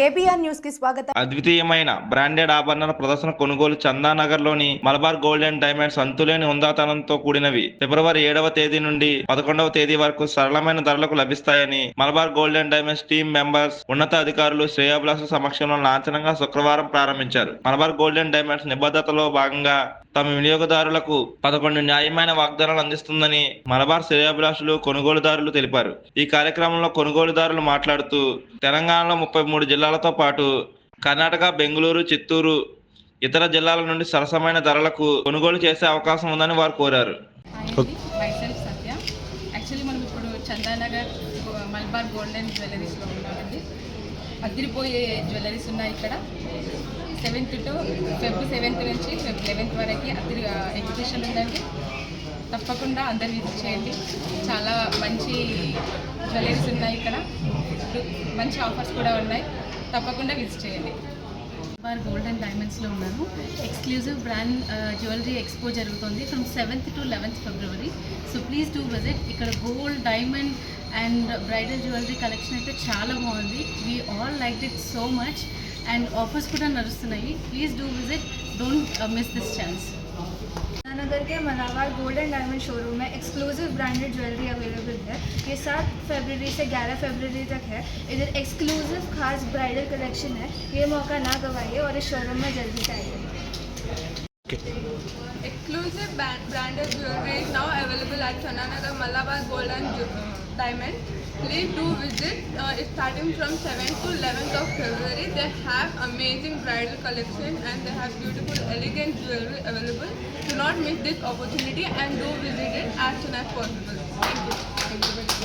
KBR న్యూస్కి స్వాగతం. అద్వితీయమైన branded ఆభరణాల ప్రదర్శన కొనుగోలు చందానగర్లోని మలబార్ గోల్డ్ అండ్ డైమండ్స్ అంతులేని ఉందాతనంతో కూడినవి. ఫిబ్రవరి ఏడవ తేదీ నుండి పదకొండవ తేదీ వరకు సరళమైన ధరలకు లభిస్తాయని Malabar gold and diamonds team members ఉన్నత అధికారులు శ్రేయాభిలాష సమక్షంలో లాంఛనంగా శుక్రవారం ప్రారంభించారు. మలబార్ గోల్డ్ అండ్ డైమండ్స్ నిబద్ధతలో భాగంగా తమ వినియోగదారులకు పదకొండు న్యాయమైన వాగ్దానాలు అందిస్తుందని మలబార్ శ్రేయాభిలాషులు కొనుగోలుదారులు తెలిపారు. ఈ కార్యక్రమంలో కొనుగోలుదారులు మాట్లాడుతూ తెలంగాణలో ముప్పై మూడు జిల్లాలతో పాటు కర్ణాటక బెంగళూరు చిత్తూరు ఇతర జిల్లాల నుండి సరసమైన ధరలకు కొనుగోలు చేసే అవకాశం ఉందని వారు కోరారు. యాక్చువల్లీ మనం ఇప్పుడు చందానగర్ మల్బార్ గోల్డెన్ జ్యువెలరీస్లో ఉన్నామండి. అదిరిపోయే జ్యువెలరీస్ ఉన్నాయి ఇక్కడ. సెవెంత్ టు ఫెబ్ సెవెంత్ నుంచి ఫెబ్ లెవెన్త్ వరకు అదిరి ఎగ్జిబిషన్ ఉందండి. తప్పకుండా అందరు విజిట్ చేయండి. చాలా మంచి జ్యువెలరీస్ ఉన్నాయి ఇక్కడ. మంచి ఆఫర్స్ కూడా ఉన్నాయి. తప్పకుండా విజిట్ చేయండి. బార్ గోల్డ్ అండ్ డైమండ్స్లో ఉన్నాను ఎక్స్క్లూజివ్ బ్రాండ్ జ్యువెలరీ ఎక్స్పో జరుగుతుంది. From seventh to eleventh February so please do visit ఇక్కడ gold diamond and bridal jewellery collection అయితే చాలా బాగుంది we all like it so much and offers కూడా నడుస్తున్నాయి please do visit don't miss this chance नगर के Malabar gold and diamond showroom में exclusive branded jewellery available है ये सात फरवरी से ग्यारह फरवरी तक है इधर एक्सक्लूसिव खास ब्राइडल कलेक्शन है ये मौका ना गवाइए और इस शोरूम में जल्दी से आइए Exclusive ban- branded jewelry is now available at Chananagar Malabar Gold and Ju- uh, Diamond. Please do visit. Uh, starting from 7th to 11th of February. They have amazing bridal collection and they have beautiful, elegant jewelry available. Do not miss this opportunity and do visit it as soon as possible.